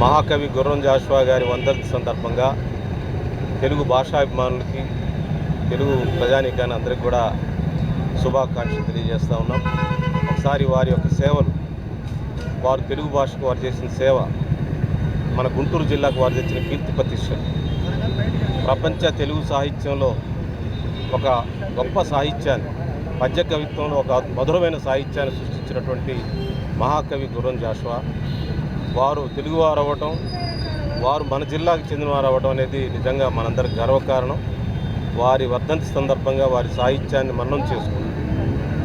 మహాకవి గుర్రం జాషువా గారి వందల సందర్భంగా తెలుగు భాషాభిమానులకి తెలుగు ప్రజానీకాన్ని అందరికి కూడా శుభాకాంక్షలు తెలియజేస్తూ ఉన్నాం. ఒకసారి వారి యొక్క సేవలు వారు తెలుగు భాషకు వారు చేసిన సేవ మన గుంటూరు జిల్లాకు వారు తెచ్చిన కీర్తి ప్రతిష్ట. ప్రపంచ తెలుగు సాహిత్యంలో ఒక గొప్ప సాహిత్యాన్ని పద్య కవిత్వంలో ఒక మధురమైన సాహిత్యాన్ని సృష్టించినటువంటి మహాకవి గురం జాషువా. వారు తెలుగువారు అవ్వటం వారు మన జిల్లాకు చెందినవారు అవ్వటం అనేది నిజంగా మనందరికి గర్వకారణం. వారి వర్ధంతి సందర్భంగా వారి సాహిత్యాన్ని మన్నం చేసుకుంది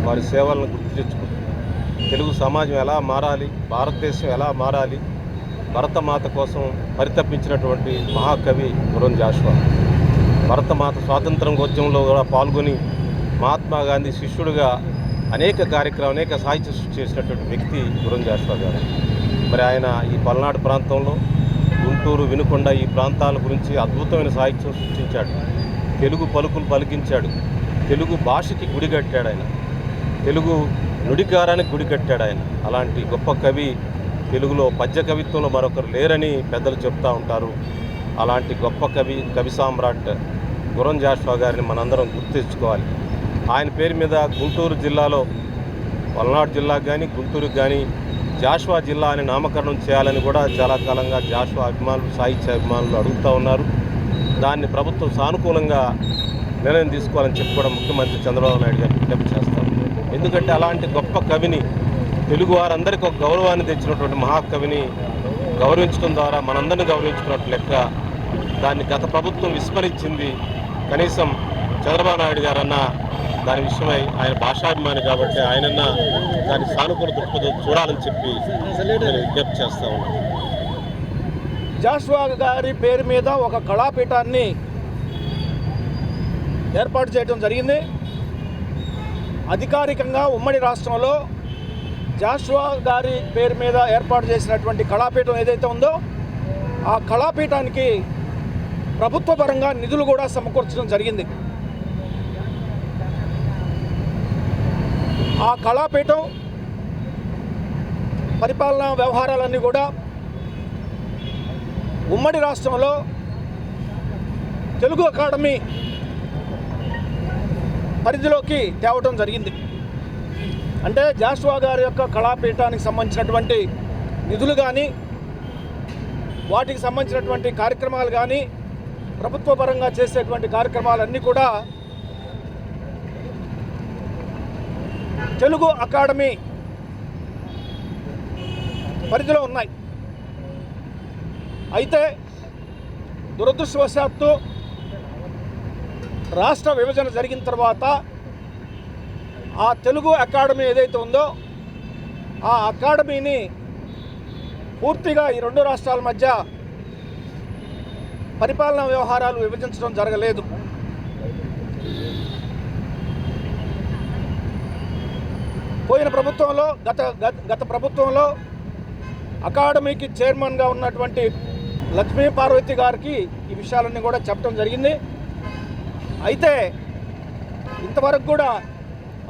వారి సేవలను గుర్తు తెచ్చుకుంది తెలుగు సమాజం ఎలా మారాలి భారతదేశం ఎలా మారాలి భరతమాత కోసం పరితపించినటువంటి మహాకవి గురం జాషువా. భరతమాత స్వాతంత్రం ఉద్యమంలో కూడా పాల్గొని మహాత్మా గాంధీ శిష్యుడిగా అనేక కార్యక్రమం అనేక సాహిత్య సృష్టి చేసినటువంటి వ్యక్తి గురం జాషువా గారు. మరి ఆయన ఈ పల్నాడు ప్రాంతంలో గుంటూరు వినుకొండ ఈ ప్రాంతాల గురించి అద్భుతమైన సాహిత్యం సృష్టించాడు. తెలుగు పలుకులు పలికించాడు. తెలుగు భాషకి గుడి కట్టాడు ఆయన. తెలుగు నుడికారానికి గుడి కట్టాడు ఆయన. అలాంటి గొప్ప కవి తెలుగులో పద్య కవిత్వంలో మరొకరు లేరని పెద్దలు చెప్తూ ఉంటారు. అలాంటి గొప్ప కవి కవి సామ్రాట్ గురం జాషువా గారిని మనందరం గుర్తించుకోవాలి. ఆయన పేరు మీద గుంటూరు జిల్లాలో పల్నాడు జిల్లాకు కానీ గుంటూరుకు కానీ జాషువా జిల్లా అని నామకరణం చేయాలని కూడా చాలా కాలంగా జాషువా అభిమానులు సాహిత్య అభిమానులు అడుగుతూ ఉన్నారు. దాన్ని ప్రభుత్వం సానుకూలంగా నిర్ణయం తీసుకోవాలని చెప్పి కూడా ముఖ్యమంత్రి చంద్రబాబు నాయుడు గారు విజ్ఞప్తి చేస్తారు. ఎందుకంటే అలాంటి గొప్ప కవిని తెలుగు వారందరికీ ఒక గౌరవాన్ని తెచ్చినటువంటి మహాకవిని గౌరవించడం ద్వారా మనందరిని గౌరవించుకున్నట్టు లెక్క దాన్ని గత ప్రభుత్వం విస్మరించింది కనీసం చంద్రబాబు నాయుడు గారన్న దాని విషయమై ఆయన భాషాభిమాని కాబట్టి ఆయనన్న దాని సానుకూల దృక్పథం చూడాలని చెప్పి నేను విజ్ఞప్తి చేస్తా ఉన్నాను జాషువా గారి పేరు మీద ఒక కళాపీఠాన్ని ఏర్పాటు చేయడం జరిగింది. అధికారికంగా ఉమ్మడి రాష్ట్రంలో జాషువా గారి పేరు మీద ఏర్పాటు చేసినటువంటి కళాపీఠం ఏదైతే ఉందో ఆ కళాపీఠానికి ప్రభుత్వ పరంగా నిధులు కూడా సమకూర్చడం జరిగింది. ఆ కళాపీఠం పరిపాలనా వ్యవహారాలన్నీ కూడా ఉమ్మడి రాష్ట్రంలో తెలుగు అకాడమీ పరిధిలోకి తేవటం జరిగింది. అంటే జాస్వా గారి యొక్క కళాపీఠానికి సంబంధించినటువంటి నిధులు కానీ వాటికి సంబంధించినటువంటి కార్యక్రమాలు కానీ ప్రభుత్వ పరంగా చేసేటువంటి కార్యక్రమాలన్నీ కూడా తెలుగు అకాడమీ పరిధిలో ఉన్నాయి. అయితే దురదృష్టవశాత్తు రాష్ట్ర విభజన జరిగిన తర్వాత ఆ తెలుగు అకాడమీ ఏదైతే ఉందో ఆ అకాడమీని పూర్తిగా ఈ రెండు రాష్ట్రాల మధ్య పరిపాలనా వ్యవహారాలు విభజించడం జరగలేదు. పోయిన ప్రభుత్వంలో గత గత- గత ప్రభుత్వంలో అకాడమీకి చైర్మన్గా ఉన్నటువంటి లక్ష్మీ పార్వతి గారికి ఈ విషయాలన్నీ కూడా చెప్పడం జరిగింది. అయితే ఇంతవరకు కూడా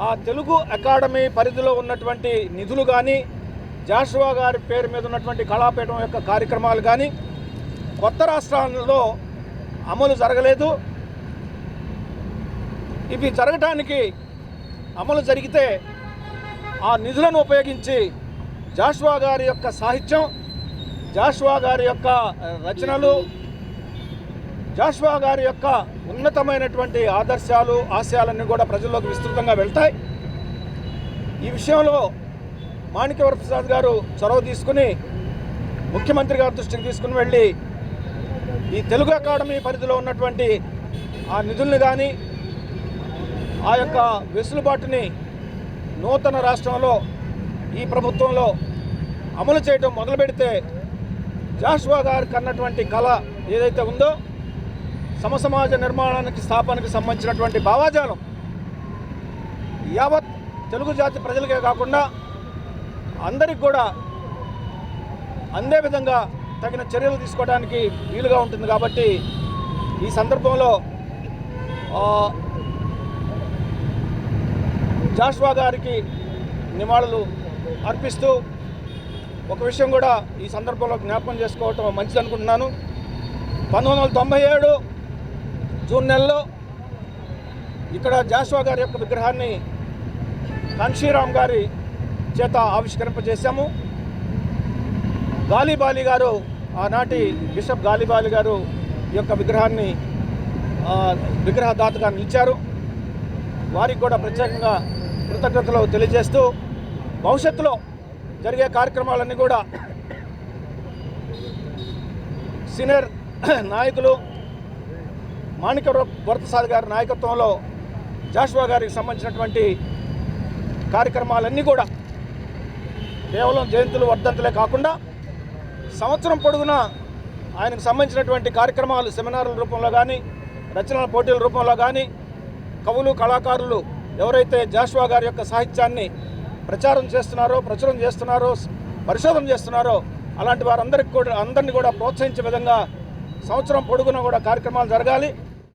ఆ తెలుగు అకాడమీ పరిధిలో ఉన్నటువంటి నిధులు కానీ జాషువా గారి పేరు మీద ఉన్నటువంటి కళాపీఠం యొక్క కార్యక్రమాలు కానీ కొత్త రాష్ట్రాలలో అమలు జరగలేదు. ఇవి జరగటానికి అమలు జరిగితే ఆ నిధులను ఉపయోగించి జాషువా గారి యొక్క సాహిత్యం జాషువా గారి యొక్క రచనలు జాషువా గారి యొక్క ఉన్నతమైనటువంటి ఆదర్శాలు ఆశయాలన్నీ కూడా ప్రజల్లోకి విస్తృతంగా వెళ్తాయి. ఈ విషయంలో మాణిక్యవర ప్రసాద్ గారు చొరవ తీసుకుని ముఖ్యమంత్రి గారి దృష్టికి తీసుకుని వెళ్ళి ఈ తెలుగు అకాడమీ పరిధిలో ఉన్నటువంటి ఆ నిధుల్ని కానీ ఆ యొక్క వెసులుబాటుని నూతన రాష్ట్రంలో ఈ ప్రభుత్వంలో అమలు చేయడం మొదలు పెడితే జాషువా గారికి అన్నటువంటి కళ ఏదైతే ఉందో సమసమాజ నిర్మాణానికి స్థాపనకి సంబంధించినటువంటి భావాజాలం. యావత్ తెలుగు జాతి ప్రజలకే కాకుండా అందరికి కూడా అందే విధంగా తగిన చర్యలు తీసుకోవడానికి వీలుగా ఉంటుంది కాబట్టి ఈ సందర్భంలో జాష్వా గారికి నివాళులు అర్పిస్తూ ఒక విషయం కూడా ఈ సందర్భంలో జ్ఞాపకం చేసుకోవటం మంచిది అనుకుంటున్నాను. పంతొమ్మిది వందల తొంభై ఏడు జూన్ నెలలో ఇక్కడ జాష్వా గారి యొక్క విగ్రహాన్ని కాన్షీరామ్ గారి చేత ఆవిష్కరింపజేశాము. గాలిబాలి గారు ఆనాటి బిషప్ గాలిబాలి గారు ఈ యొక్క విగ్రహాన్ని విగ్రహదాతగా నిలిచారు. వారికి కూడా ప్రత్యేకంగా కృతజ్ఞతలు తెలియజేస్తూ భవిష్యత్తులో జరిగే కార్యక్రమాలన్నీ కూడా సీనియర్ నాయకులు మాణిక భరతసాద్ గారి నాయకత్వంలో జాషువా గారికి సంబంధించినటువంటి కార్యక్రమాలన్నీ కూడా కేవలం జయంతులు వర్ధంతులే కాకుండా సంవత్సరం పొడుగునా ఆయనకు సంబంధించినటువంటి కార్యక్రమాలు సెమినార్ల రూపంలో కానీ రచనల పోటీల రూపంలో కానీ కవులు కళాకారులు ఎవరైతే జాషువా గారి యొక్క సాహిత్యాన్ని ప్రచారం చేస్తున్నారో ప్రచురం చేస్తున్నారో పరిశోధన చేస్తున్నారో అలాంటి వారందరికీ కూడా అందరినీ కూడా ప్రోత్సహించే విధంగా సంవత్సరం పొడుగున కూడా కార్యక్రమాలు జరగాలి.